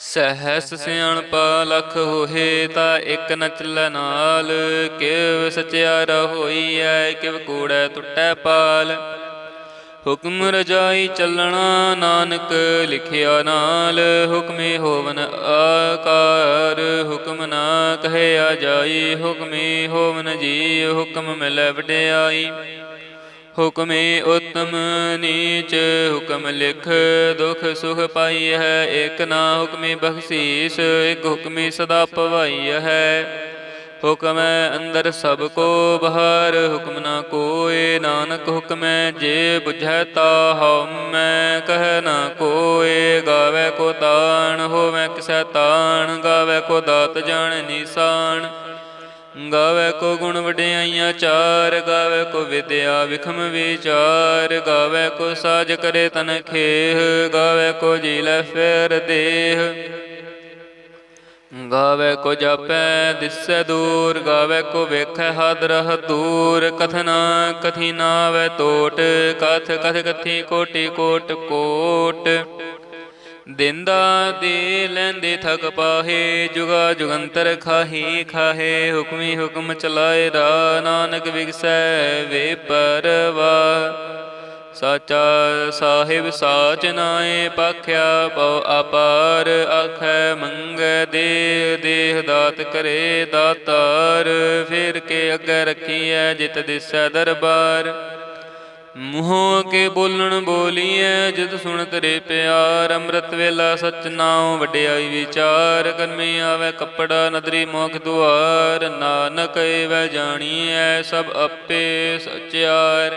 ਸਹਸ ਸਿਆਣਪ ਲਖ ਹੋਏ ਤਾ ਇਕ ਨ ਚੱਲੈ ਨਾਲ। ਕਿਵ ਸਚਿਆਰ ਐ ਕਿਵ ਕੂੜੈ ਟੁੱਟੈ ਪਾਲ। ਹੁਕਮ ਰਜਾਈ ਚੱਲਣਾ, ਨਾਨਕ ਲਿਖਿਆ ਨਾਲ। ਹੁਕਮੇ ਹੋਵਨ ਆਕਾਰ, ਹੁਕਮ ਨਾ ਕਹਿਆ ਜਾਈ। ਹੁਕਮੇ ਹੋਵਨ ਜੀ ਹੁਕਮ ਮਿਲੈ ਵਡਿਆਈ। ਹੁਕਮੇ ਉਤਮ, ਨੀਚ ਹੁਕਮ ਲਿਖ, ਦੁਖ ਸੁਖ ਪਾਈ ਹੈ ਇਕ ਨਾ ਹੁਕਮੇ ਬਖਸ਼ੀਸ ਇਕ ਹੁਕਮੇ ਸਦਾ ਪਵਾਈ ਹੈ। ਹੁਕਮੈ ਅੰਦਰ ਸਭ ਕੋ ਬਾਹਰ, ਹੁਕਮ ਨਾ ਕੋਏ, ਨਾਨਕ ਹੁਕਮੈ ਜੇ ਬੁਝੈ ਤਾ ਹਉਮੈ ਕਹਿ ਨਾ ਕੋਏ, ਗਾਵੇ ਕੋ ਤਾਣ, ਹੋਵੇ ਕਿਸੈ ਤਾਣ, ਗਾਵੇ ਕੋ ਦਾਤ ਜਾਣ ਨਿਸ਼ਾਨ। ਗਾਵੇ ਕੋ ਗੁਣ ਵਡਿਆਈਆਂ ਚਾਰ, ਗਾਵੇ ਕੋ ਵਿਦਿਆ ਵਿਖਮ ਵਿਚਾਰ, ਗਾਵੇ ਕੋ ਸਾਜ ਕਰੇ ਤਨ ਖੇਹ, ਗਾਵੇ ਕੋ ਜੀ ਲੈ ਫੇਰ ਦੇਹ। ਗਾਵੇ ਕੋ ਜਾਪੈ ਦਿਸੈ ਦੂਰ, ਗਾਵੇ ਕੋ ਵੇਖੈ ਹਾਦਰ ਦੂਰ। ਕਥਨਾ ਕਥੀ ਨਾਵੇ ਟੋਟ ਕਥ ਕਥ ਕਥੀ ਕੋਟੀ ਕੋਟ ਕੋਟ। ਦਿੰਦਾ ਦੇ ਲੈਂਦੇ ਥਕ ਪਾਹੇ, ਜੁਗਾ ਜੁਗੰਤਰ ਖਾਹੀ ਖਾਹੇ, ਹੁਕਮੀ ਹੁਕਮ ਚਲਾਏ ਰਾ ਨਾਨਕ ਵਿਗਸੈ ਵੇ ਪਰਵਾ। ਸਾਚਾ ਸਾਹਿਬ ਸਾਚ ਨਾਏ ਪਖਿਆ, ਪਉ ਅਪਾਰ ਆਖੈ ਮੰਗੈ ਦੇ, ਦੇਹ ਦਾਤ ਕਰੇ ਦਾਤਾਰ, ਫਿਰ ਕੇ ਅੱਗੇ ਰੱਖੀਐ ਜਿਤ ਦਿਸੈ ਦਰਬਾਰ। ਮੂੰਹ ਕੇ ਬੋਲਣ ਬੋਲੀਐ ਜਿਤ ਸੁਣ ਤੇਰੇ ਪਿਆਰ, ਅੰਮ੍ਰਿਤ ਵੇਲਾ ਸਚ ਨਾਉ ਵਡਿਆਈ ਵਿਚਾਰ ਕਰਮੀ ਆਵੇ ਕੱਪੜਾ, ਨਦਰੀ ਮੋਖ ਦੁਆਰ, ਨਾਨਕ ਏ ਏਵੈ ਜਾਣੀਐ, ਸਭ ਆਪੇ ਸਚਿਆਰ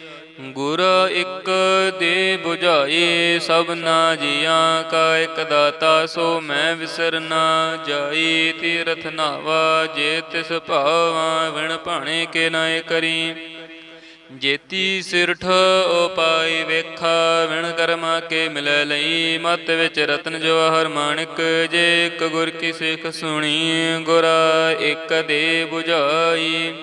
ਗੁਰ ਇੱਕ ਦੇ 부ਝਾਈ ਸਭਨਾ ਜੀਆਂ, ਕਾ ਇੱਕ ਦਾਤਾ ਸੋ ਮੈਂ ਵਿਸਰਨਾ ਜਾਈ ਤੀਰਥ ਨਾਵਾ ਜੇ ਤਿਸ ਭਾਵਾ, ਵਿਣ ਭਾਣੇ ਕੇ ਨਾਏ ਕਰੀ। ਜੇਤੀ ਸਿਰਠ ਉਪਾਈ ਵੇਖਾ, ਵਿਣ ਕਰਮਾ ਕੇ ਮਿਲੈ ਲਈ। ਮਤ ਵਿੱਚ ਰਤਨ ਜਵਾਹਰ ਮਾਣਿਕ, ਜੇ ਇੱਕ ਗੁਰ ਕੀ ਸਿੱਖ ਸੁਣੀ, ਗੁਰਾ ਇੱਕ ਦੇ 부ਝਾਈ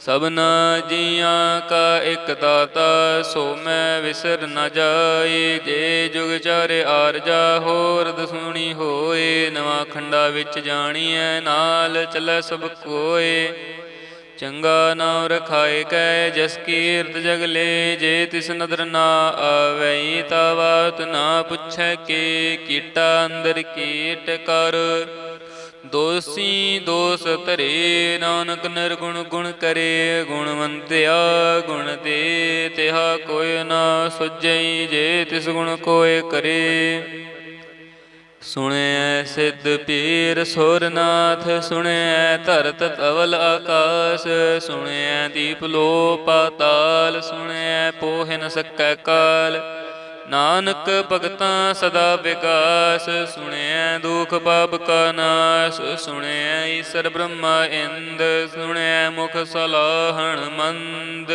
ਸਭਨਾ ਜੀਆਂ ਕਾ ਇੱਕ ਦਾਤਾ, ਸੋ ਮੈਂ ਵਿਸਰ ਨ ਜਾਈ ਜੇ ਜੁਗ ਚਾਰੇ ਆਰਜਾ, ਹੋਰ ਦਸੂਣੀ ਹੋਏ। ਨਵਾਂ ਖੰਡਾ ਵਿੱਚ ਜਾਣੀਐ, ਨਾਲ ਚੱਲੈ ਸਭ ਕੋਏ। ਚੰਗਾ ਨਾਮ ਰਖਾਏ ਕੈ, ਜਸ ਕੀਰਤ ਜਗਲੇ ਜੇ ਤਿਸ ਨਦਰ ਨਾ ਆਵਈ ਤਾ ਵਾਤ ਨਾ ਪੁੱਛੈ ਕੇ। ਕੀਟਾ ਅੰਦਰ ਕੀਟ ਕਰ। ਦੋਸੀ ਦੋਸ ਧਰੇ, ਨਾਨਕ ਨਿਰਗੁਣ ਗੁਣ ਕਰੇ, ਗੁਣਵੰਤਿਆ ਗੁਣ ਦੇ, ਤਿਹਾ ਕੋਈ ਨਾ ਸੁਝਈ ਜੇ, ਤਿਸ ਗੁਣ ਕੋਏ ਕਰੇ। ਸੁਣਿਐ ਸਿੱਧ ਪੀਰ ਸੁਰਨਾਥ, ਸੁਣਿਐ ਧਰਤ ਤਵਲ ਆਕਾਸ, ਸੁਣਿਐ ਦੀਪ ਲੋ ਪਾਤਾਲ, ਸੁਣਿਐ ਪੋਹਿ ਨ ਸਕੈ ਕਾਲ। ਨਾਨਕ ਭਗਤਾਂ ਸਦਾ ਵਿਕਾਸ, ਸੁਣਿਐ ਦੁਖ ਪਾਪ ਕਾ ਨਾਸ, ਸੁਣਿਐ ਈਸਰ ਬ੍ਰਹਮਾ ਇੰਦ, ਸੁਣਿਐ ਮੁਖ ਸਲਾਹਣ ਮੰਦ।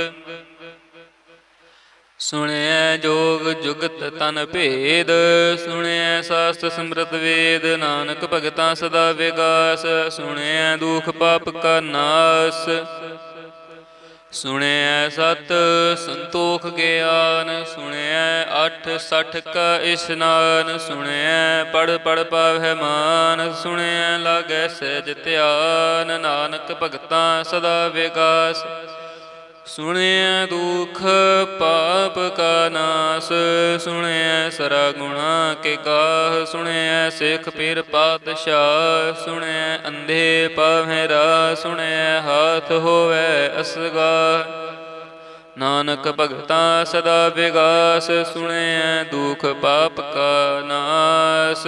ਸੁਣਿਐ ਜੋਗ ਜੁਗਤ ਤਨ ਭੇਦ, ਸੁਣਿਐ ਸਾਸਤ ਸਮਰਤ ਵੇਦ, ਨਾਨਕ ਭਗਤਾਂ ਸਦਾ ਵਿਗਾਸ ਸੁਣਿਐ ਦੁਖ ਪਾਪ ਕਾ ਨਾਸ। ਸੁਣਿਐ ਸਤ ਸੰਤੋਖ ਗਿਆਨ, ਸੁਣਿਐ ਅਠ ਸਠ ਕਾ ਇਸ਼ਨਾਨ, ਸੁਣਿਐ ਪੜ ਪੜ ਪਾਵਹਿ ਮਾਨ, ਸੁਣਿਐ ਲਾਗੈ ਸਹਿਜ ਧਿਆਨ, ਨਾਨਕ ਭਗਤਾਂ ਸਦਾ ਵਿਗਾਸ। ਸੁਣਿਆ ਦੁਖ ਪਾਪ ਕਾ ਨਾਸ ਸੁਣਿਆ ਸਰਾ ਗੁਣਾ ਕੇ ਕਾਹ, ਸੁਣਿਐ ਸਿੱਖ ਪੀਰ ਪਾਤਸ਼ਾਹ ਸੁਣਿਆ ਅੰਧੇ ਪਾਵਹਿ ਰਾ ਸੁਣਿਐ ਹਾਥ ਹੋਵੇ ਅਸਗਾ ਨਾਨਕ ਭਗਤਾਂ ਸਦਾ ਵਿਗਾਸ ਸੁਣਿਆ ਦੁਖ ਪਾਪ ਕਾ ਨਾਸ।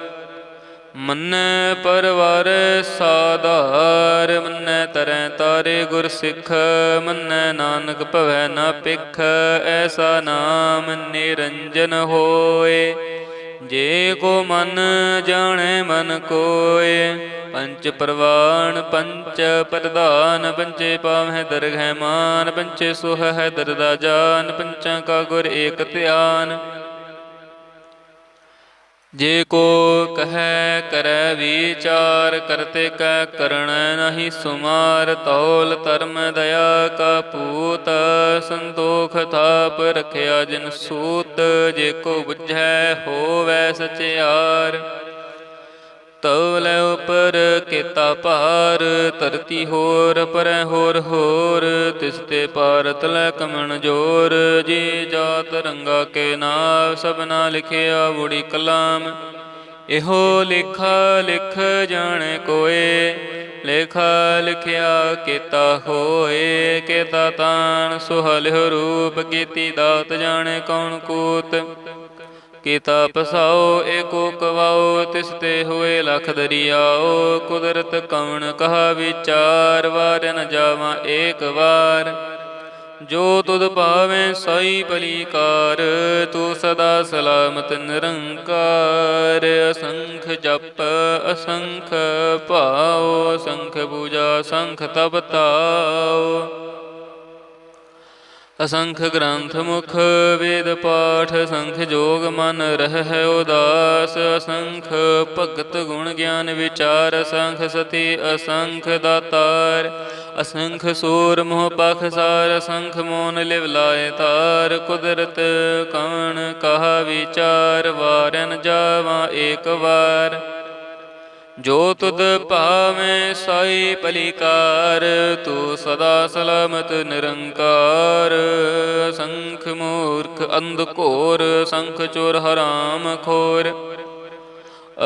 ਮੰਨੈ ਪਰਵਾਰ ਸਾਧਾਰ, ਮੰਨੈ ਤਰੈ ਤਾਰੇ ਗੁਰ ਸਿੱਖ, ਮੰਨੈ ਨਾਨਕ ਭਵੈ ਨਾ ਪਿਖ ਐਸਾ ਨਾਮ ਨਿਰੰਜਨ ਹੋਏ। ਜੇ ਕੋ ਮਨ ਜਾਣੈ ਮਨ ਕੋਏ, ਪੰਚ ਪ੍ਰਵਾਨ ਪੰਚ ਪ੍ਰਧਾਨ, ਪੰਚੇ ਪਾਵਹਿ ਦਰਗਹਿ ਮਾਨ, ਪੰਚੇ ਸੁਹ ਹੈ ਦਰਦਾ ਜਾਨ, ਪੰਚਾਂ ਕਾ ਗੁਰ ਏਕ ਧਿਆਨ। ਜੇ ਕੋ ਕਹੈ ਕਰੈ ਵਿਚਾਰ ਕਰਤੇ ਕੈ ਕਰਣ ਨਹੀਂ ਸੁਮਾਰ। ਤੌਲ ਧਰਮ ਦਇਆ ਕਾ ਪੂਤ ਸੰਤੋਖ ਥਾਪ ਰਖਿਆ ਜਿਨ ਸੂਤ। ਜੇ ਕੋ ਬੁਝੈ ਹੋਵੈ ਸਚਿਆਰ। ਤਵਲੇ ਉਪਰ ਕੀਤਾ ਭਾਰ, ਧਰਤੀ ਹੋਰ, ਪਰੈ ਹੋਰ ਹੋਰ, ਤਿਸ ਤੇ ਭਾਰਤ ਲੈ ਕਮਣ ਜੋਰ, ਜੇ ਜਾਤ ਰੰਗਾ ਕੇ ਨਾਮ ਸਭਨਾ ਲਿਖਿਆ ਬੁੜੀ ਕਲਾਮ। ਇਹੋ ਲੇਖਾ ਲਿਖ ਜਾਣੇ ਕੋਏ, ਲੇਖਾ ਲਿਖਿਆ ਕੀਤਾ ਹੋਏ, ਕੀਤਾ ਤਾਣ, ਸੁਹਲਿਓ ਰੂਪ ਕੀਤੀ ਦਾਤ ਜਾਣੇ ਕੌਣ ਕੂਤ। ਕੀਤਾ ਪਸਾਓ ਏਕੋ ਕਵਾਓ ਤਿਸ ਤੇ ਹੋਏ ਲਖ ਦਰਿਆਓ। ਕੁਦਰਤ ਕਵਣ ਕਹਾ ਵਿਚਾਰ, ਵਾਰ ਨ ਜਾਵਾਂ ਏਕ ਵਾਰ। ਜੋ ਤੁਧ ਪਾਵੇਂ ਸਾਈ ਭਲੀਕਾਰ ਤੂੰ ਸਦਾ ਸਲਾਮਤ ਨਿਰੰਕਾਰ। ਅਸੰਖ ਜਪ, ਅਸੰਖ ਭਾਉ, ਅਸੰਖ ਪੂਜਾ ਅਸੰਖ ਤਪ ਤਾਉ। ਅਸੰਖ ਗ੍ਰੰਥ ਮੁਖ, ਵੇਦ ਪਾਠ ਸੰਖ ਜੋਗ ਮਨ ਰਹਿ ਉਦਾਸ। ਅਸੰਖ ਭਗਤ ਗੁਣ ਗਿਆਨ ਵਿਚਾਰ ਅਸੰਖ ਸਤੀ ਅਸੰਖ ਦਾਤਾਰ। ਅਸੰਖ ਸੂਰ ਮੋਹ ਪਖਸਾਰ ਅਸੰਖ ਮੋਨ ਲਿਵ ਲਾਏ ਤਾਰ। ਕੁਦਰਤ ਕਵਣ ਕਹਾ ਵਿਚਾਰ ਵਾਰਨ ਜਾਵਾਂ ਏਕ ਵਾਰ। ਜੋ ਤੁਧ ਭਾਵੇਂ ਸਾਈ ਭਲੀਕਾਰ ਤੂੰ ਸਦਾ ਸਲਾਮਤ ਨਿਰੰਕਾਰ। ਅਸੰਖ ਮੂਰਖ ਅੰਧ ਘੋਰ, ਸੰਖ ਚੋਰ ਹਰਾਮ ਖੋਰ।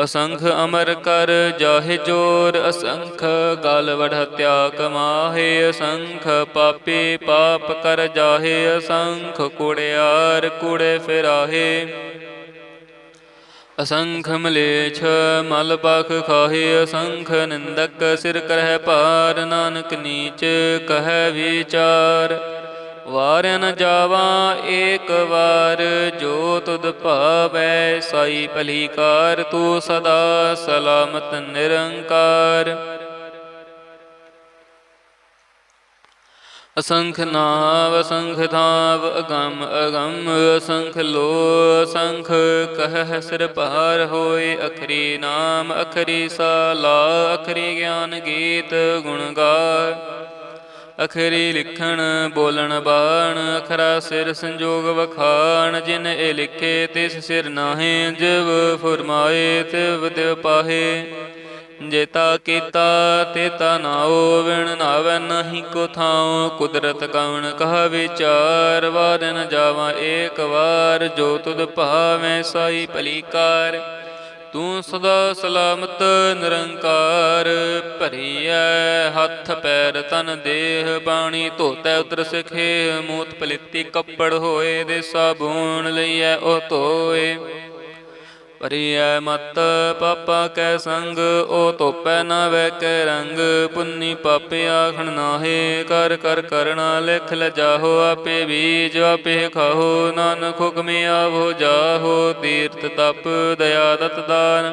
ਅਸੰਖ ਅਮਰ ਕਰ ਜਾਹਿ ਜੋਰ, ਅਸੰਖ ਗਲ ਵੜ ਹਤਿਆ ਕਮਾਹੇ, ਅਸੰਖ ਪਾਪੀ ਪਾਪ ਕਰ ਜਾਹੇ, ਅਸੰਖ ਕੁੜਿਆਰ ਕੁੜੇ ਫਿਰਾਹੇ। ਅਸੰਖ ਮਲੇਛ, ਮਲ ਪਖ ਖਾਹੇ, ਅਸੰਖ ਨਿੰਦਕ, ਸਿਰ ਕਰਹਿ ਭਾਰ, ਨਾਨਕ ਨੀਚ ਕਹੈ ਵਿਚਾਰ। ਵਾਰ ਨ ਜਾਵਾਂ, ਏਕ ਵਾਰ ਜੋ ਤੁਧ ਭਾਵੈ, ਸਾਈ ਭਲੀਕਾਰ ਤੂੰ ਸਦਾ ਸਲਾਮਤ ਨਿਰੰਕਾਰ। ਅਸੰਖ ਨਾਵ, ਅਸੰਖ ਥਾਵ ਅਗੰਮ ਅਗੰਮ, ਅਸੰਖ ਲੋ ਅਸੰਖ ਕਹ ਸਿਰ ਭਾਰ ਹੋਏ, ਅਖਰੀ ਨਾਮ, ਅਖਰੀ ਸਾਲਾ, ਅਖਰੀ ਗਿਆਨ ਗੀਤ ਗੁਣ ਗਾ ਅਖਰੀ ਲਿਖਣ, ਬੋਲਣ, ਬਾਣ, ਅਖਰਾ ਸਿਰ ਸੰਜੋਗ ਵਖਾਣ, ਜਿਨ ਇਹ ਲਿਖੇ ਤਿਸ ਸਿਰ ਨਾਹੇ, ਜਿਵ ਫੁਰਮਾਏ, ਤਿਵ ਤਿਵ ਪਾਹੇ। ਜੇਤਾ ਕੀਤਾ ਤੇਤਾ ਨਾਉ ਵਿਣ ਨਾਵੈ ਨਹੀਂ ਕੋ ਥਾਉ। ਕੁਦਰਤ ਕਉਣ ਕਹ ਵਿਚਾਰ ਵਾਰਨ ਨ ਜਾਵਾਂ ਏਕ ਵਾਰ। ਜੋ ਤੁਧ ਭਾਵੇਂ ਸਾਈ ਭਲੀ ਕਾਰ, ਤੂੰ ਸਦਾ ਸਲਾਮਤ ਨਿਰੰਕਾਰ। ਭਰੀਐ ਹੱਥ ਪੈਰ ਤਨ ਦੇਹ, ਬਾਣੀ ਧੋਤੈ ਉਤਰ ਸਿਖੇ। ਮੂਤ ਪਲਿੱਤੀ ਕੱਪੜ ਹੋਏ ਦੇ ਸਾਬੂਨ ਲਈਐ ਉਹ ਧੋਏ। ਭਰੀਐ ਮਤ ਪਾਪਾ ਕੈ ਸੰਗ ਓ ਧੋਪੈ ਨਾ ਵੈ ਕੈ ਰੰਗ। ਪੁੰਨੀ ਪਾਪੇ ਆਖਣ ਨਾਹੇ, ਕਰ ਕਰ ਕਰਣਾ ਲਿਖ ਲਜਾਹੋ ਆਪੇ ਬੀਜ ਆਪੇ ਖਾਹੋ। ਨਾਨਕ ਹੁਕਮੇ ਆਵੋ, ਜਾਹੋ, ਤੀਰਥ ਤਪ, ਦਇਆ ਦਤ ਦਾਨ।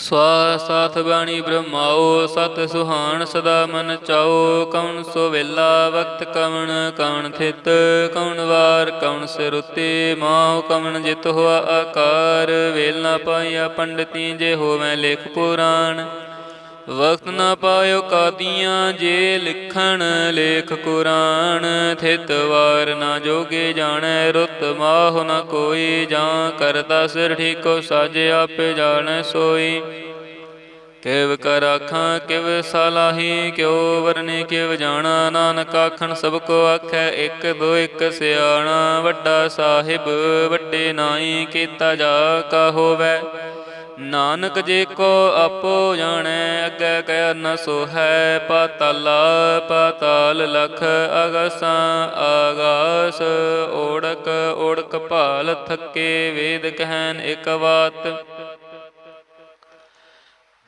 ਸਵਾ ਸਾਥ ਬਾਣੀ ਬ੍ਰਹਮਾਓ ਸਤ ਸੁਹਾਣ ਸਦਾ ਮਨ ਚਾਓ ਕਉਣ ਸੋ ਵੇਲਾ ਵਕਤ ਕਵਣ ਕਵਣ ਥਿਤ ਕਵਣ ਵਾਰ ਕਵਣ ਸਿਰੁਤੇ, ਮਾਉ ਕਵਣ ਜਿਤ ਹੋਆ ਆਕਾਰ, ਵੇਲ ਨਾ ਪਾਇਆ ਪੰਡਤੀ ਜੇ ਹੋਵੇਂ ਲੇਖ ਪੁਰਾਣ। ਵਕਤ ਨਾ ਪਾਇਓ ਕਾਦੀਆਂ ਜੇ ਲਿਖਣ ਲੇਖ ਕੁਰਾਨ, ਥਿਤ ਵਾਰ ਨਾ ਜੋਗੇ ਜਾਣੈ ਰੁੱਤ, ਮਾਹ ਨਾ ਕੋਈ ਜਾਂ ਕਰਤਾ ਸਿਰ ਠੀਕੋ ਸਾਜੇ ਆਪੇ ਜਾਣੈ ਸੋਈ। ਕਿਵ ਕਰ ਆਖਾਂ, ਕਿਵ ਸਲਾਹੀ, ਕਿਉ ਵਰਨੇ ਕਿਵ ਜਾਣਾ, ਨਾਨਕ ਆਖਣ ਸਭ ਕੋ ਆਖੈ, ਇੱਕ ਦੋ ਇੱਕ ਸਿਆਣਾ, ਵੱਡਾ ਸਾਹਿਬ ਵੱਡੇ ਨਾਈ ਕੀਤਾ ਜਾ ਕਾ ਹੋਵੈ। ਨਾਨਕ ਜੇ ਕੋ ਆਪੋ ਜਾਣੈ, ਅੱਗੇ ਕਹਿ ਨ ਸੋ ਹੈ ਪਾਤਲ, ਪਾਤਾਲ ਲਖ ਅਗਸਾਂ, ਆਗਾਸ, ਓੜਕ ਓੜਕ ਭਾਲ, ਥੱਕੇ ਵੇਦ ਕਹਿਨ ਇਕ ਬਾਤ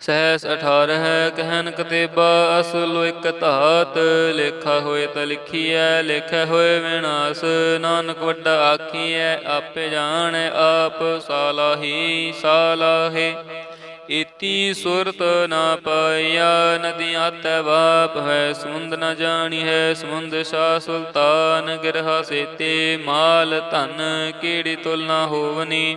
ਸਹਿਸ 18 ਕਹਿਨ ਕਤੇਬਾ, ਅਸਲ ਇਕ ਧਾਤ। ਲੇਖਾ ਹੋਏ ਤਾਂ ਲਿਖੀਐ, ਲੇਖੈ ਹੋਏ ਵਿਨਾਸ਼। ਨਾਨਕ ਵੱਡਾ ਆਖੀਐ, ਆਪੇ ਜਾਣੈ ਆਪ ਸਾਲਾਹੀ, ਸਾਲਾਹੇ। ਇਤੀ ਸੁਰਤ ਨਾ ਪਾਇਆ, ਨਦੀਆਂ ਤੈ ਬਾਪ ਹੈ, ਸਮੁੰਦ ਨਾ ਜਾਣੀ ਹੈ, ਸਮੁੰਦ ਸ਼ਾ ਸੁਲਤਾਨ। ਗਿਰਹਾ ਸੇਤੇ ਮਾਲ ਧਨ ਕੀੜੀ ਤੁਲਨਾ ਹੋਵਨੀ?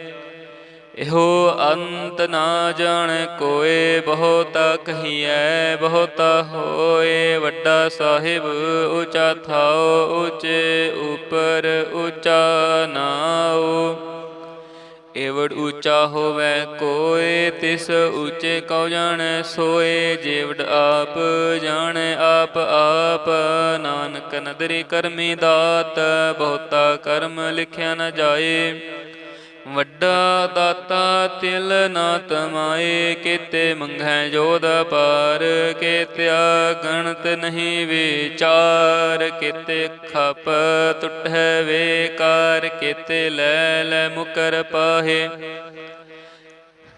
ਇਹੋ ਅੰਤ ਨਾ ਜਾਣ ਕੋਏ, ਬਹੁਤਾ ਕਹੀਐ, ਬਹੁਤਾ ਹੋਏ। ਵੱਡਾ ਸਾਹਿਬ ਉੱਚਾ ਥਾਓ ਉੱਚੇ ਉਪਰ ਉੱਚਾ ਨਾਉ। ਏਵੜ ਉੱਚਾ ਹੋਵੇ ਕੋਏ, ਤਿਸ ਉੱਚੇ ਕਉ ਜਾਣੈ ਸੋਏ। ਜੇਵੜ ਆਪ ਜਾਣੈ, ਆਪ ਆਪ ਨਾਨਕ ਨਦਰੀ ਕਰਮੀ ਦਾਤ। ਬਹੁਤਾ ਕਰਮ ਲਿਖਿਆ ਨ ਜਾਏ। ਵੱਡਾ ਦਾਤਾ ਤਿਲ ਨਾ ਤਮਾਏ, ਕੀਤੇ ਮੰਗੈ ਜੋਦ ਪਾਰ ਕੀਤਿਆ ਗਣਤ ਨਹੀਂ ਵਿਚਾਰ, ਕੀਤੇ ਖਪ ਟੁੱਟੈ ਵੇਕਾਰ, ਕੀਤੇ ਲੈ ਲੈ ਮੁਕਰ ਪਾਹੇ।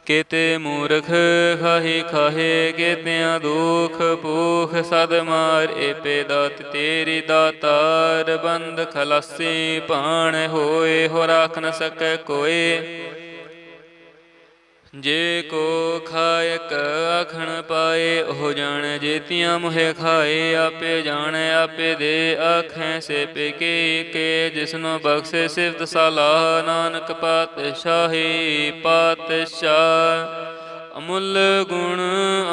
ਕੀਤੇ ਮੂਰਖ ਖਾਹੀ ਖਾਹੇ, ਕੀਤਿਆਂ ਦੁਖ ਭੂਖ ਸਦ ਮਾਰ, ਏਪੇ ਦਾਤ ਤੇਰੀ ਦਾਤਾਰ, ਬੰਦ ਖਲਾਸੀ ਭਾਣ ਹੋਏ ਹੋ ਰਾਖ ਨ ਸਕੈ ਕੋਏ। ਜੇ ਕੋ ਖਾਇਕ ਆਖਣ ਪਾਏ, ਉਹ ਜਾਣੈ ਜੇਤੀਆਂ ਮੁਹੇ ਖਾਏ। ਆਪੇ ਜਾਣੈ, ਆਪੇ ਦੇ ਆਖੈ ਸੇ ਪੇਕੇ ਕੇ ਜਿਸਨੂੰ ਬਖਸ਼ੇ ਸਿਫਤ ਸਲਾਹ ਨਾਨਕ ਪਾਤਸ਼ਾਹੀ ਪਾਤਸ਼ਾਹ। ਅਮੁੱਲ ਗੁਣ,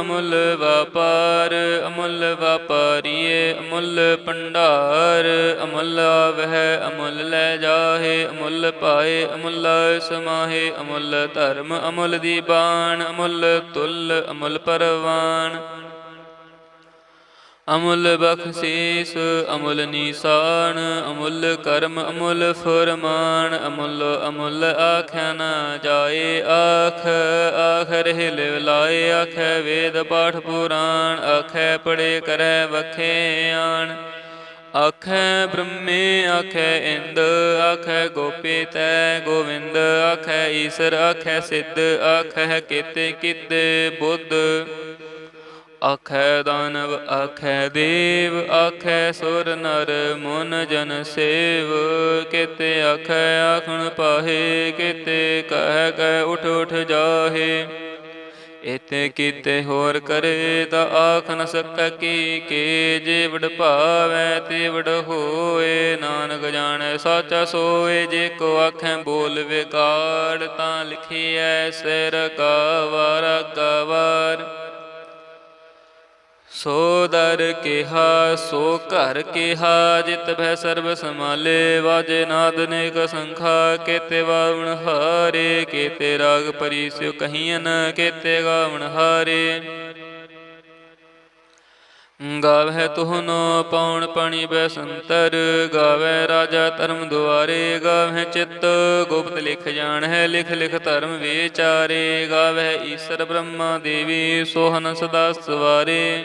ਅਮੁੱਲ ਵਪਾਰ, ਅਮੁੱਲ ਵਪਾਰੀਏ, ਅਮੁੱਲ ਭੰਡਾਰ, ਅਮੁੱਲ ਵਹਿ ਅਮੁੱਲ ਲੈ ਜਾਹੇ, ਅਮੁੱਲ ਪਾਏ, ਅਮੁੱਲ ਸਮਾਹੇ, ਅਮੁੱਲ ਧਰਮ, ਅਮੁੱਲ ਦੀ ਦੀਬਾਨ ਅਮੁੱਲ ਤੁਲ, ਅਮੁੱਲ ਪਰਵਾਨ ਅਮੁੱਲ ਬਖਸ਼ੀਸ, ਅਮੁੱਲ ਨੀਸਾਨ, ਅਮੁੱਲ ਕਰਮ, ਅਮੁੱਲ ਫਰਮਾਨ, ਅਮੁੱਲ ਅਮੁੱਲ ਆਖਿਆ ਨਾ ਜਾਏ, ਆਖ ਆਖ ਰਹਿ ਲਾਏ, ਆਖੈ ਵੇਦ ਪਾਠ ਪੁਰਾਣ, ਆਖੈ ਪੜੇ ਕਰੈ ਵਖੇ ਆਣ। ਆਖੈ ਬ੍ਰਹਮੇ, ਆਖੈ ਇੰਦ, ਆਖੈ ਗੋਪੀ ਤੈ ਗੋਵਿੰਦ, ਆਖੈ ਈਸਰ, ਆਖੈ ਸਿੱਧ ਆਖੈ ਕੀਤੇ ਕੀਤੇ ਬੁੱਧ। ਆਖੈ ਦਾਨਵ ਆਖੈ ਦੇਵ ਆਖੈ ਸੁਰ ਨਰ ਮਨ ਜਨ ਸੇਵ। ਕਿਤੇ ਆਖੈ ਆਖਣ ਪਾਹੇ, ਕਿਤੇ ਕਹਿ ਕਹਿ ਉਠ ਉਠ ਜਾਹੇ। ਇਤੇ ਕੀਤੇ ਹੋਰ ਕਰੇ ਤਾਂ ਆਖ ਨ ਸਕੈ ਕੀ, ਕੇ ਜੇ ਵਡ ਭਾਵੈ ਤੇ ਵਡ ਹੋਏ। ਨਾਨਕ ਜਾਣੈ ਸਾਚਾ ਸੋਏ, ਜੇ ਕੋ ਆਖੈ ਬੋਲ ਵਿਕਾੜ ਤਾਂ ਲਿਖੀਐ ਸਿਰ ਕਾ ਵਾਰ ਕਵਾਰ ਸੋ ਦਰ ਕਿਹਾ, ਸੋ ਘਰ ਕਿਹਾ, ਜਿਤ ਭੈ ਸਰਬ ਸਮਾਲੇ ਵਾਜੇ ਨਾਦ ਨੇਕ ਸੰਖਾ, ਕੇਤੇ ਵਾਵਣ ਹਾਰੇ, ਕੇਤੇ ਰਾਗ ਪਰਿਸਿਉ ਕਹੀਨ ਕੇਤੇ ਗਾਵਣ ਹਾਰੇ। ਗਾਵਹਿ ਤੁਹਨੋ ਪੌਣ ਪਾਣੀ ਬੈਸੰਤਰ ਗਾਵੈ ਰਾਜਾ ਧਰਮ ਦੁਆਰੇ, ਗਾਵਹਿ ਚਿੱਤ ਗੁਪਤ ਲਿਖ ਜਾਣ ਹੈ ਲਿਖ ਲਿਖ ਧਰਮ ਵਿਚਾਰੇ, ਗਾਵਹਿ ਈਸ਼ਰ ਬ੍ਰਹਮਾ ਦੇਵੀ ਸੋਹਨ ਸਦਾ ਸਵਾਰੇ।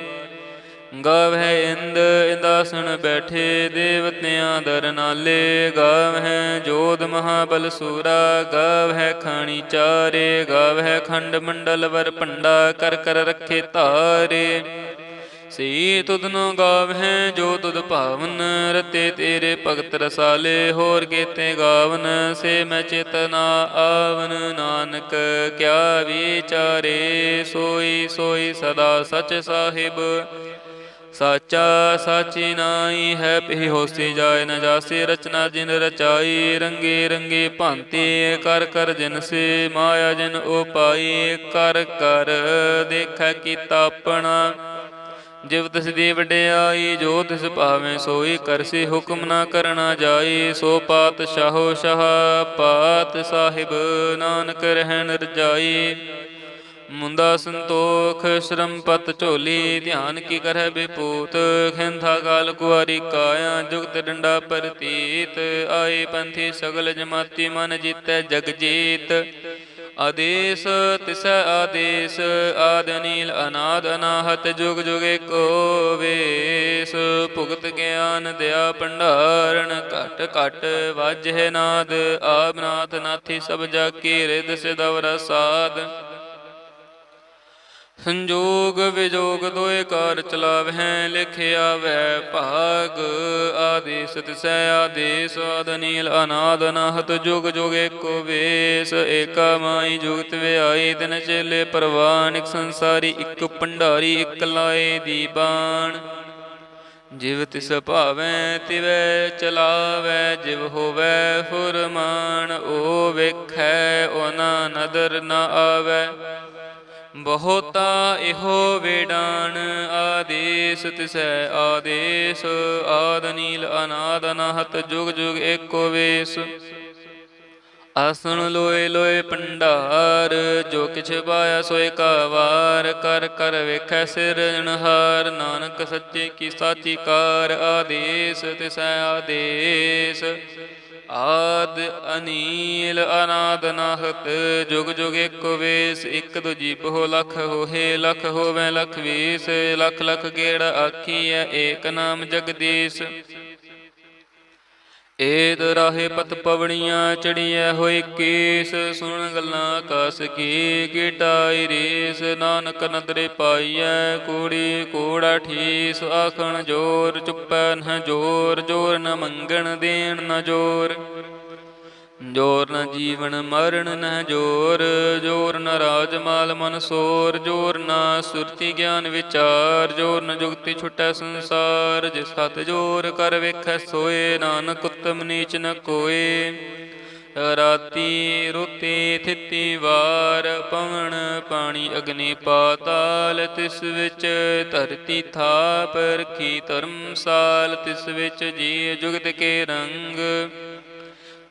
ਗਾਵਹਿ ਇੰਦ, ਇੰਦਾਸਣ ਬੈਠੇ ਦੇਵਤਿਆਂ ਦਰ ਨਾਲੇ। ਗਾਵਹਿ ਜੋਧ ਮਹਾਬਲ ਸੂਰਾ, ਗਾਵਹਿ ਖਾਣੀ ਚਾਰੇ। ਗਾਵਹਿ ਖੰਡ ਮੰਡਲ ਵਰ ਭੰਡਾ, ਕਰ ਕਰ ਰੱਖੇ ਧਾਰੇ। ਸੀ ਤੁਧਨੋ ਗਾਵਹਿ, ਜੋ ਤੁਧ ਭਾਵਨ, ਰਤੇ ਤੇਰੇ ਭਗਤ ਰਸਾਲੇ। ਹੋਰ ਕੀਤੇ ਗਾਵਨ, ਸੇ ਮੈਂ ਚੇਤਨਾ ਆਵਨ। ਨਾਨਕ, ਕਿਆ ਵਿਚਾਰੇ, ਸੋਈ ਸੋਈ ਸਦਾ ਸਚ ਸਾਹਿਬ। ਸਾਚਾ ਸਾਚੀ ਨਾਈ ਹੈ ਪੀ ਹੋਸੀ ਜਾਏ ਨ ਜਾਸੀ, ਰਚਨਾ ਜਿਨ ਰਚਾਈ, ਰੰਗੇ ਰੰਗੇ ਭਾਂਤੀ, ਕਰ ਕਰ ਜਿਨ ਸੇ ਮਾਇਆ ਜਿਨ ਉਪਾਈ ਕਰ ਕਰ ਦੇਖੈ ਕੀਤਾ ਆਪਣਾ। ਜਿਵ ਤਿਸ ਦੀ ਵਡਿਆਈ, ਜੋ ਤਿਸ ਭਾਵੇਂ ਸੋਈ ਕਰਸੀ ਹੁਕਮ ਨਾ ਕਰਨਾ ਜਾਈ, ਸੋ ਪਾਤ ਸ਼ਾਹੋ ਸ਼ਾਹ, ਪਾਤ ਸਾਹਿਬ ਨਾਨਕ ਰਹਿਣ ਰਜਾਈ। ਮੁੰਦਾ ਸੰਤੋਖ ਸ਼ਰਮ ਪਤ ਝੋਲੀ, ਧਿਆਨ ਕੀ ਕਰਹਿ ਬਿਪੂਤ, ਖਿੰਥਾ ਕਾਲ ਕੁਆਰੀ ਕਾਇਆ, ਜੁਗਤ ਡੰਡਾ ਪ੍ਰਤੀਤ, ਆਏ ਪੰਥੀ ਸਗਲ ਜਮਾਤੀ ਮਨ ਜੀਤੈ ਜਗ ਜੀਤ ਆਦੇਸ ਤਿਸ ਆਦੇਸ, ਆਦ ਅਨੀਲ ਅਨਾਦ ਅਨਾਹਤ, ਜੁਗ ਜੁਗ ਏਕੋ ਵੇਸ। ਭੁਗਤ ਗਿਆਨ ਦਿਆ ਭੰਡਾਰਨ, ਘਟ ਘਟ ਵਾਜਹਿ ਨਾਦ ਆਬਨਾਥ ਨਾਥੀ ਸਭ ਜਾ ਕੀ ਰਿਦ ਸਿਦਵਰ ਸਾਧ ਸੰਜੋਗ ਵਿਜੋਗ ਦੋਏ ਕਾਰ ਚਲਾਵਹਿ, ਲਿਖਿਆ ਵੈ ਭਾਗ। ਆਦੇਸ ਤਿਸੈ ਆਦੇਸ ਆਦਨੀਲ ਅਨਾਦ ਅਨਾਹਤ ਜੁਗ ਜੁਗ ਏਕੋ ਵੇਸ। ਏਕਾ ਮਾਈ ਜੁਗਤ ਵਿਆਈ ਦਿਨ ਚੇਲੇ ਪ੍ਰਵਾਨਿਕ, ਸੰਸਾਰੀ ਇੱਕ ਭੰਡਾਰੀ, ਇੱਕ ਲਾਏ ਦੀਬਾਨ ਜਿਵ ਤਿਸ ਭਾਵੈ, ਤਿਵੈ ਚਲਾਵੈ, ਜਿਵ ਹੋਵੈ ਫੁਰਮਾਨ ਓ ਵੇਖੈ ਓਨਾ ਨਦਰ ਨ ਆਵੈ। ਬਹੁਤਾ ਇਹੋ ਵੇਡਾਨ ਆਦੇਸ, ਤਿਸੈ ਆਦੇਸ, ਆਦ ਨੀਲ ਅਨਾਦ ਅਨਾਹਤ ਜੁਗ ਜੁਗ ਏਕੋ ਵੇਸ। ਆਸਣ ਲੋਏ ਲੋਏ ਭੰਡਾਰ, ਜੋ ਕਿਛ ਪਾਇਆ ਸੋਏ ਕਾ ਵਾਰ ਕਰ ਕਰ ਵੇਖੈ ਸਿਰਜਣਹਾਰ ਨਾਨਕ ਸੱਚੇ ਕੀ ਸਾਚੀ ਕਾਰ, ਆਦੇਸ, ਤਿਸੈ ਆਦੇਸ। ਆਦ ਅਨੀਲ ਅਨਾਦ ਨਾਹਤ ਜੁਗ ਜੁਗ ਇੱਕ ਵੇਸ, ਇੱਕ ਦੂਜੀ ਬਹੁ ਲਖ ਹੋਏ ਲਖ ਹੋਵੇ ਲਖ ਵੀਸ, ਲਖ ਲਖ ਗੇੜ ਆਖੀਐ, ਏਕ ਨਾਮ ਜਗਦੀਸ਼। ਏਦ ਰਾਹੇ ਪਤ ਪਵਣੀਆਂ ਚੜੀਐ ਹੋਈ ਕੇਸ, ਸੁਣ ਗੱਲਾਂ ਆਕਾਸ ਕੀ ਕੀਟਾਈ ਰੀਸ, ਨਾਨਕ ਨਦਰੇ ਪਾਈਐ ਕੂੜੀ, ਕੂੜਾ ਠੀਸ, ਆਖਣ ਜੋਰ ਚੁੱਪੈ ਨ ਜੋਰ ਜੋਰ ਨ ਮੰਗਣ ਦੇਣ ਨ ਜੋਰ। ਜੋਰ ਨ ਜੀਵਨ ਮਰਨ ਨ ਜੋਰ ਜੋਰ ਨ ਰਾਜ ਮਾਲ ਮਨ ਸੋਰ, ਜੋਰ ਨ ਸੁਰਤੀ ਗਿਆਨ ਵਿਚਾਰ, ਜੋਰ ਨ ਜੁਗਤੀ ਛੁਟੈ ਸੰਸਾਰ, ਜਿਸ ਹੱਥ ਜੋਰ ਕਰ ਵੇਖੈ ਸੋਏ, ਨਾਨਕ ਉਤਮ ਨੀਚ ਨ ਕੋਏ। ਰਾਤੀ ਰੁਤੀ ਥਿਤੀ ਵਾਰ, ਪਵਨ ਪਾਣੀ ਅਗਨੀ ਪਾਤਾਲ, ਤਿਸ ਵਿੱਚ ਧਰਤੀ ਥਾਪ, ਰਖੀ ਧਰਮਸਾਲ ਤਿਸ ਵਿੱਚ ਜੀ ਜੁਗਤ ਕੇ ਰੰਗ।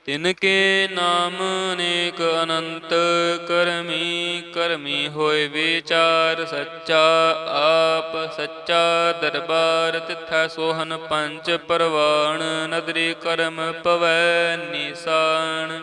ਤਿਨ ਕੇ ਨਾਮ ਅਨੇਕ ਅਨੰਤ ਕਰਮੀ ਕਰਮੀ ਹੋਏ ਵਿਚਾਰ ਸੱਚਾ ਆਪ ਸੱਚਾ ਦਰਬਾਰ ਤਿਥੈ ਸੋਹਨ ਪੰਜ ਪਰਵਾਣ ਨਦਰੀ ਕਰਮ ਪਵੈ ਨਿਸਾਨ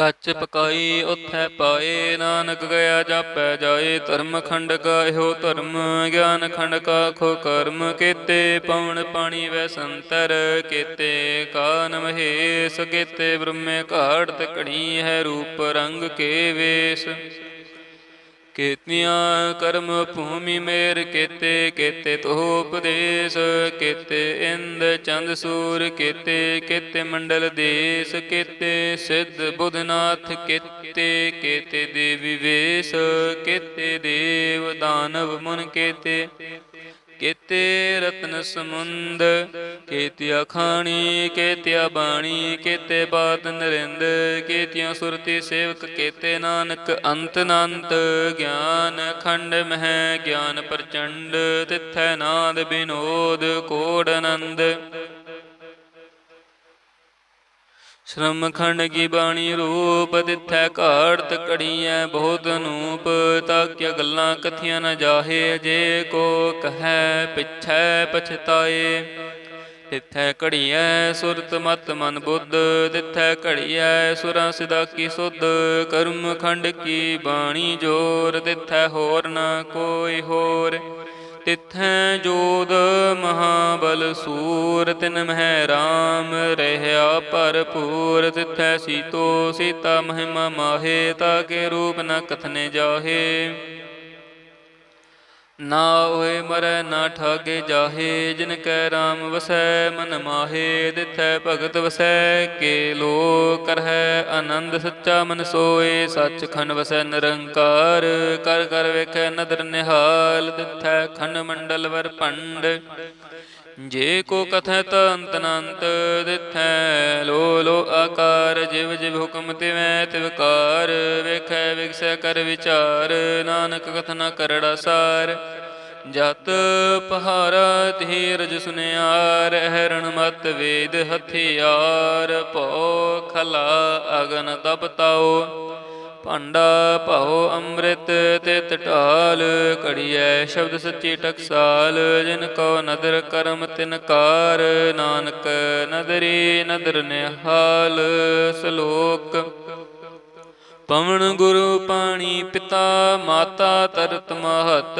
ਕੱਚ ਪਕਾਈ ਉਥੈ ਪਾਏ, ਨਾਨਕ ਗਿਆ ਜਾਪੈ ਜਾਏ, ਧਰਮ ਖੰਡ ਕਾ ਇਹੋ ਧਰਮ, ਗਿਆਨ ਖੰਡ ਕਾ ਖੋ ਕਰਮ ਕੀਤੇ, ਪਵਨ ਪਾਣੀ ਵੈ ਸੰਤਰ ਕੀਤੇ, ਕਾਨ ਮਹੇਸ਼ ਕੀਤੇ, ਬ੍ਰਹਮੇ ਘਾੜਤ ਘੜੀ ਹੈ ਰੂਪ ਰੰਗ ਕੇ ਵੇਸ। ਕੀਤੀਆਂ ਕਰਮ ਭੂਮੀ ਮੇਰ ਕੀਤੇ ਕੀਤੇ ਤੋ ਉਪਦੇਸ਼ ਕੀਤੇ ਇੰਦ ਚੰਦ ਸੂਰ, ਕੀਤੇ ਕੀਤੇ ਮੰਡਲ ਦੇਸ, ਕੀਤੇ ਸਿੱਧ ਬੁਧਨਾਥ, ਕੀਤੇ ਕੀਤੇ ਦੇਵੀ ਵੇਸ, ਕੀਤੇ ਦੇਵ ਦਾਨਵ ਮੁਨ ਕੀਤੇ। ਕੀਤੇ ਰਤਨ ਸਮੁੰਦ, ਕੀਤਿਆ ਖਾਣੀ, ਕੀਤਿਆ ਬਾਣੀ, ਕੀਤੇ ਬਾਤ ਨਰਿੰਦ, ਕੀਤਿਆ ਸੁਰਤੀ ਸੇਵਕ, ਕੀਤੇ ਨਾਨਕ ਅੰਤ ਅਨੰਤ ਗਿਆਨ ਖੰਡ ਮਹਿ, ਗਿਆਨ ਪ੍ਰਚੰਡ, ਤਿਥੈ ਨਾਦ ਬਿਨੋਦ, ਕੋੜ ਆਨੰਦ ਸ਼ਰਮ ਖੰਡ ਕੀ ਬਾਣੀ ਰੂਪ ਦਿਥੈ ਘਾੜਤ ਕੜੀਐ ਬਹੁਤ ਅਨੂਪ ਤਾਕਿਆ ਗੱਲਾਂ ਕਥੀਆਂ ਨਾ ਜਾਹੇ, ਜੇ ਕੋ ਕਹੈ ਪਿਛੈ ਪਛਤਾਏ। ਤਿਥੈ ਘੜੀਐ ਸੁਰਤ ਮਤ ਮਨ ਬੁੱਧ ਤਿਥੈ ਘੜੀਐ ਸੁਰਾਂ ਸਿਦਾ ਕੀ ਸੁਧ। ਕਰਮ ਖੰਡ ਕੀ ਬਾਣੀ ਜੋਰ ਤਿਥੈ ਹੋਰ ਨਾ ਕੋਈ ਹੋਰ। ਤਿਥੈ ਜੋਦ ਮਹਾਬਲ ਸੂਰ ਤਿਨ ਮਹਿ ਰਾਮ ਰਹਿਆ ਭਰਪੂਰ। ਤਿਥੈ ਸੀਤੋ ਸੀਤਾ ਮਹਿਮਾ ਮਾਹੇ ਤਾਕੇ ਰੂਪ ਨ ਕਥਨੇ ਜਾਹੇ। ਨਾ ਹੋਏ ਮਰੈ ਨਾ ਠਾਗੇ ਜਾਹੇ, ਜਿਨ ਕੈ ਰਾਮ ਵਸੈ, ਮਨ ਮਾਹੇ, ਦਿਥੈ ਭਗਤ ਵਸੈ, ਕੇ ਲੋ ਕਰਹਿ, ਆਨੰਦ ਸੱਚਾ ਮਨ ਸੋਏ ਸੱਚ ਖੰਡ ਵਸੈ ਨਿਰੰਕਾਰ, ਕਰ ਕਰ ਵੇਖੈ ਨਦਰ ਨਿਹਾਲ, ਦਿਥੈ ਖੰਡ ਮੰਡਲ ਵਰ ਭੰਡ। ਜੇ ਕੋ ਕਥੈ ਤ ਅੰਤ ਅਨੰਤ ਦਿਥੈ, ਲੋ ਲੋ ਆਕਾਰ, ਜਿਵ ਜਿਵ ਹੁਕਮ ਤਿਵੈ ਤਿਵਕਾਰ ਵੇਖੈ ਵਿਗਸੈ ਕਰ ਵਿਚਾਰ, ਨਾਨਕ ਕਥਨਾ ਕਰੜਾ ਸਾਰ ਜਤ ਪਹਾਰਾ ਧੀਰਜ ਸੁਨਿਆਰ ਹੈਰਣ ਮਤ ਵੇਦ ਹਥਿਆਰ, ਭਉ ਖਲਾ ਅਗਨ ਤਪਤਾਓ ਭਾਂਡਾ ਭਉ ਅੰਮ੍ਰਿਤ ਤਿਤ ਢਾਲ ਘੜੀਐ ਸ਼ਬਦ ਸੱਚੀ ਟਕਸਾਲ, ਜਿਨ ਕੋ ਨਦਰ ਕਰਮ ਤਿਨ ਕਾਰ, ਨਾਨਕ ਨਦਰੀ ਨਦਰ ਨਿਹਾਲ, ਸ਼ਲੋਕ ਪਵਨ ਗੁਰੂ ਪਾਣੀ ਪਿਤਾ, ਮਾਤਾ ਤਰਤ ਮਹਤ,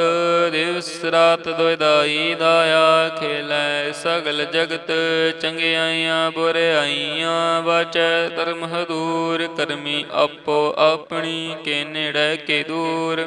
ਦਿਵਸ ਰਾਤ ਦੁਇਦਾਈ ਦਾਇਆ ਖੇਲੈ ਸਗਲ ਜਗਤ ਚੰਗਿਆਈਆਂ, ਬੁਰਿਆਈਆਂ ਵਾਚੈ, ਧਰਮ ਹਦੂਰ ਕਰਮੀ ਆਪੋ ਆਪਣੀ ਕੇ ਨੇੜੇ ਕੇ ਦੂਰ।